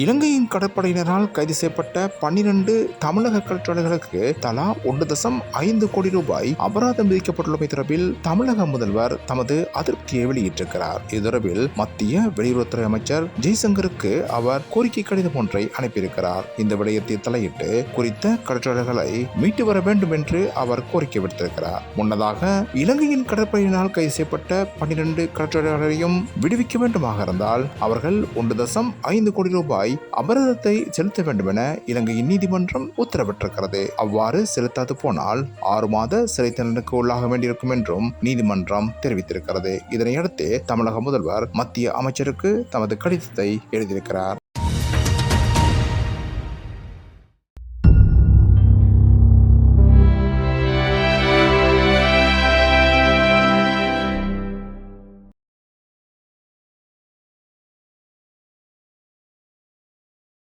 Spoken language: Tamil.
இலங்கையின் கடற்படையினரால் கைது செய்யப்பட்ட பன்னிரண்டு தமிழக கடற்கொள்ளைகளுக்கு தலா ஒன்று தசம் ஐந்து கோடி ரூபாய் அபராதம் விதிக்கப்பட்டுள்ளமை தொடர்பில் தமிழக முதல்வர் தமது அதிருப்தியை வெளியிட்டிருக்கிறார். இது தொடர்பில் மத்திய வெளியுறவுத்துறை அமைச்சர் ஜெய்சங்கருக்கு அவர் கோரிக்கை கடிதம் ஒன்றை அனுப்பியிருக்கிறார். இந்த விடயத்தை தலையிட்டு குறித்த கடற்கொள்ளைகளை மீட்டு வர வேண்டும் என்று அவர் கோரிக்கை விடுத்திருக்கிறார். முன்னதாக இலங்கையின் கடற்படையினால் கைது செய்யப்பட்ட பன்னிரண்டு கடற்கொள்ளைகளையும் விடுவிக்க வேண்டுமாக இருந்தால் அவர்கள் ஒன்று தசம் ஐந்து கோடி ரூபாய் அபராதத்தை செலுத்த வேண்டும் என இலங்கையின் நீதிமன்றம் உத்தரவிட்டிருக்கிறது. அவ்வாறு செலுத்தாது போனால் ஆறு மாத சிறை தண்டனைக்கு உள்ளாக வேண்டியிருக்கும் என்றும் நீதிமன்றம் தெரிவித்திருக்கிறது. இதனையடுத்து தமிழக முதல்வர் மத்திய அமைச்சருக்கு தமது கடிதத்தை எழுதியிருக்கிறார்.